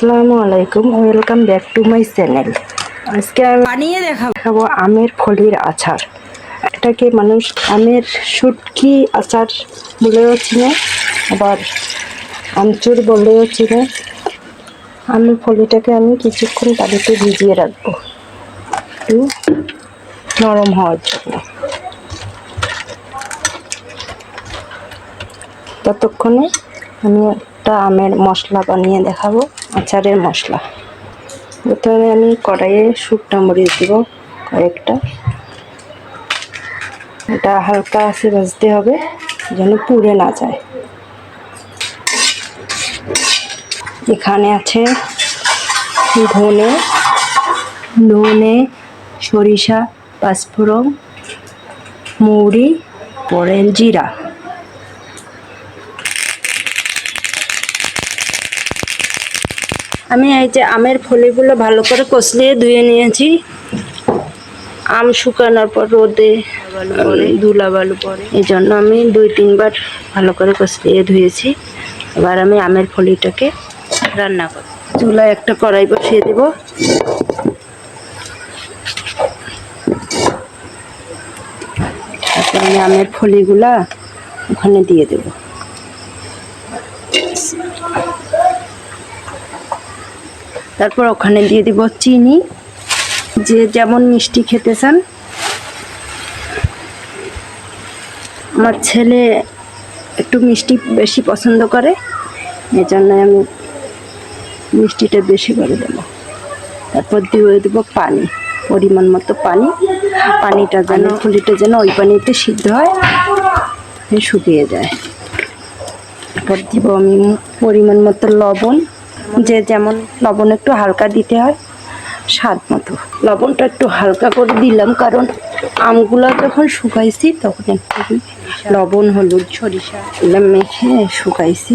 আসসালামু আলাইকুম welcome back to my channel. আজকে আমি বানিয়ে দেখাবো। দেখাবো আমের ফলির আচার। এটাকে মানুষ আমের শুটকি আচার বলেও চিনে আবার আমচুর বলেও চিনে। আমের ফলিটাকে আমি কিছুক্ষণ তাদেরকে ভিজিয়ে রাখব। একটু নরম হওয়ার জন্য। ততক্ষণে আমি একটা আমের মশলা বানিয়ে দেখাবো। আচারের মশলা। প্রথমে আমি কড়াইয়ে শুকনো মরিচ দেবো কয়েকটা। এটা হালকা আছে ভাজতে হবে যেন পুড়ে না যায়। এখানে আছে ধনে নুনে সরিষা, পাঁচফোড়ন, মৌরি পরে জিরা। আমি এই যে আমের ফলিগুলো ভালো করে কষলিয়ে ধুয়ে নিয়েছি। আম শুকানোর পর রোদে ধুলা বালু পরে। এই জন্য আমি দুই তিনবার ভালো করে কষলিয়ে ধুয়েছি। এবার আমি আমের ফলিটাকে রান্না করব। চুলায় একটা কড়াই বসিয়ে দেব। তারপর আমি আমের ফলিগুলা ওখানে দিয়ে দেবো। তারপর ওখানে দিয়ে দিব চিনি। যে যেমন মিষ্টি খেতে চান। আমার ছেলে একটু মিষ্টি বেশি পছন্দ করে, এজন্য আমি মিষ্টিটা বেশি করে দেবো। তারপর দিয়ে দেবো পানি, পরিমাণ মতো পানি। পানিটা যেন, ফুলিটা যেন ওই পানিতে সিদ্ধ হয়, শুকিয়ে যায়। তারপর দিব আমি পরিমাণ মতো লবণ। যে যেমন লবণ একটু হালকা দিতে হয়, স্বাদ মতো। লবণটা একটু হালকা করে দিলাম, কারণ আমগুলো যখন শুকাইছি তখন একটু লবণ, হলুদ, সরিষা এগুলো মেখে শুকাইছি।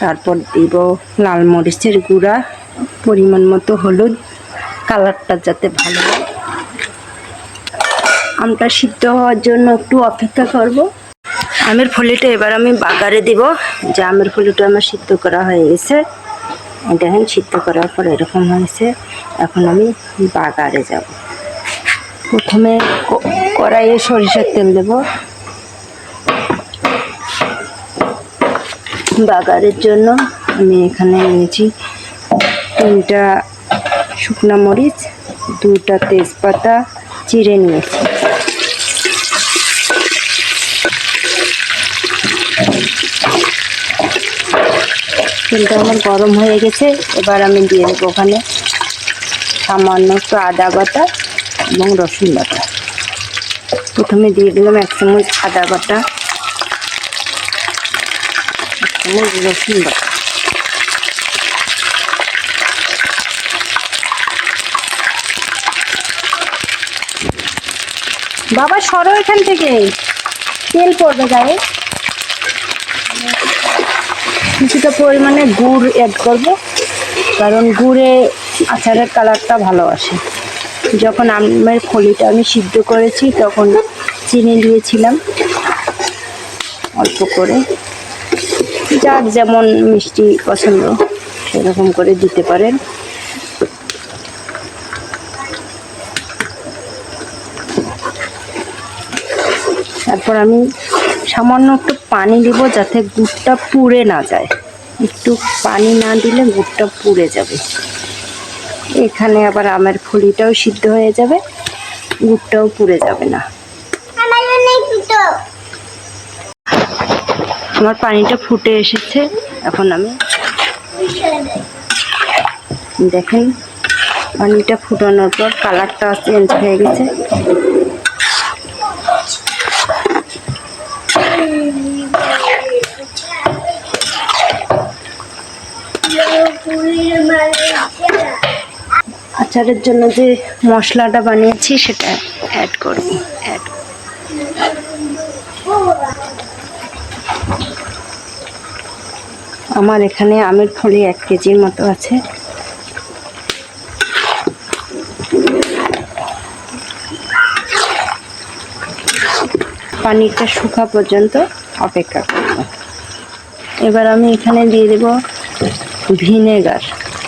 তারপর দিব লাল মরিচের গুঁড়া, পরিমাণ মতো হলুদ, কালারটা যাতে ভালো হয়। আমটা সিদ্ধ হওয়ার জন্য একটু অপেক্ষা করব। আমের ফলিটা এবার আমি বাগারে দিব। যে আমের ফলিটা আমার সিদ্ধ করা হয়ে গেছে। দেখেন, সিদ্ধ করার পর এরকম হয়েছে। এখন আমি বাগারে যাব। প্রথমে কড়াইয়ে সরিষার তেল দেব। বাগারের জন্য আমি এখানে নিয়েছি তিনটা শুকনা মরিচ, দুটা তেজপাতা, চিড়ে নিয়েছি। তেলটা আমার গরম হয়ে গেছে, এবার আমি দিয়ে দেবো ওখানে সামান্য একটু আদা বাটা এবং রসুন বাটা। প্রথমে দিয়ে দিলাম এক চামচ আদা বাটা, এক চামচ রসুন বাটা। বাবা, সরো এখান থেকে। তেল পড়বে গায়ে। কিছুটা পরিমাণে গুড় অ্যাড করব। কারণ গুড়ে আচারের কালারটা ভালো আসে। যখন আমের ফলিটা আমি সিদ্ধ করেছি, তখন চিনি দিয়েছিলাম। অল্প করে। যার যেমন মিষ্টি পছন্দ, সেরকম করে দিতে পারেন। তারপর আমি সামান্য একটু পানি দিব যাতে গুড়টা পুড়ে না যায়। একটু পানি না দিলে গুড়টা পুড়ে যাবে। এখানে আবার আমের ফুলিটাও সিদ্ধ হয়ে যাবে গুড়টাও পুড়ে যাবে না। আমার পানিটা ফুটে এসেছে এখন আমি দেখেন পানিটা ফুটানোর পর কালারটা চেঞ্জ হয়ে গেছে। আচারের জন্য যে মশলাটা বানিয়েছি সেটা অ্যাড করব অ্যাড আমার এখানে আমের ফলি এক কেজির মতো আছে। পানিটা শুকা পর্যন্ত অপেক্ষা করব। এবার আমি এখানে দিয়ে দেব ভিনেগার।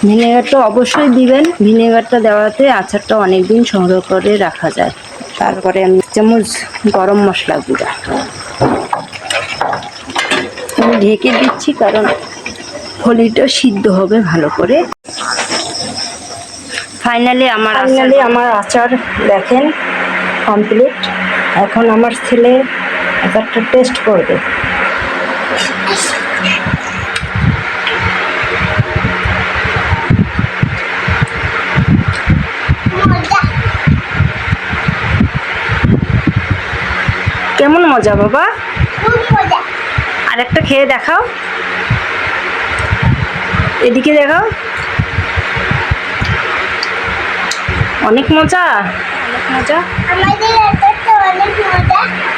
ভিনেগারটা অবশ্যই দিবেন। ভিনেগারটা দেওয়াতে আচারটা অনেক দিন সংগ্রহ করে রাখা যায়। তারপরে আমি চামচ গরম মশলা গুঁড়া। আমি ঢেকে দিচ্ছি কারণ ফলিটা সিদ্ধ হবে ভালো করে। ফাইনালি আমার ফাইনালি আমার আচার দেখেন কমপ্লিট এখন আমার ছেলে একটা টেস্ট করবে। কেমন মজা বাবা? আর একটা খেয়ে দেখাও। এদিকে দেখাও। অনেক মজা। অনেক মজা Bye.